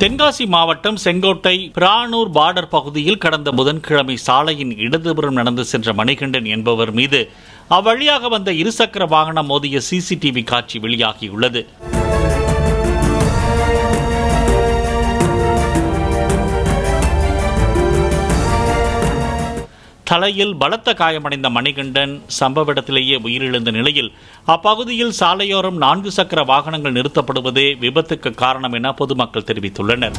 தென்காசி மாவட்டம் செங்கோட்டை பிரானூர் பார்டர் பகுதியில் கடந்த புதன்கிழமை சாலையின் இடதுபுறம் நடந்து சென்ற மணிகண்டன் என்பவர் மீது அவ்வழியாக வந்த இருசக்கர வாகனம் மோதிய சிசிடிவி காட்சி வெளியாகியுள்ளது. தலையில் பலத்த காயமடைந்த மணிகண்டன் சம்பவ இடத்திலேயே உயிரிழந்த நிலையில் அப்பகுதியில் சாலையோரம் நான்கு சக்கர வாகனங்கள் நிறுத்தப்படுவதே விபத்துக்கு காரணம் என பொதுமக்கள் தெரிவித்துள்ளனர்.